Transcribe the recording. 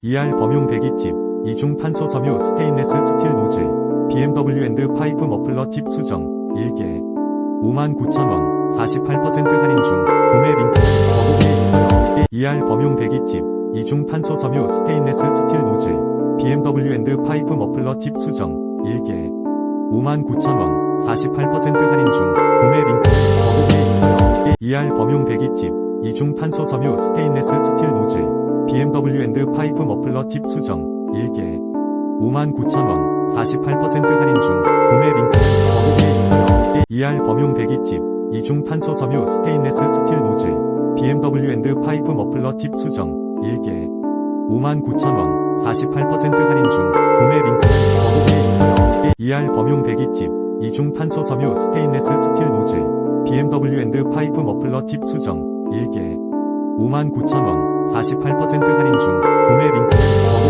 ER 범용 배기 팁, 이중 탄소 섬유 스테인레스 스틸 노즐, BMW 앤드 파이프 머플러 팁 수정, 1개. 59,000원, 48% 할인 중, 구매 링크, 더보기에 있어요. ER 범용 배기 팁, 이중 탄소 섬유 스테인레스 스틸 노즐, BMW 앤드 파이프 머플러 팁 수정, 1개. 59,000원, 48% 할인 중, 구매 링크, 더보기에 있어요. ER 범용 배기 팁, 이중 탄소 섬유 스테인레스 스틸 노즐, BMW 앤드 파이프 머플러 팁 수정 1개. 59,000원 48% 할인 중 구매 링크. 더보기에 있어요. ER 범용 배기 팁. 이중 탄소 섬유 스테인레스 스틸 노즐. BMW 앤드 파이프 머플러 팁 수정 1개. 59,000원 48% 할인 중 구매 링크. 더보기에 있어요. ER 범용 배기 팁. 이중 탄소 섬유 스테인레스 스틸 노즐. BMW 앤드 파이프 머플러 팁 수정 1개 59,000원 48% 할인 중 구매 링크는 더보기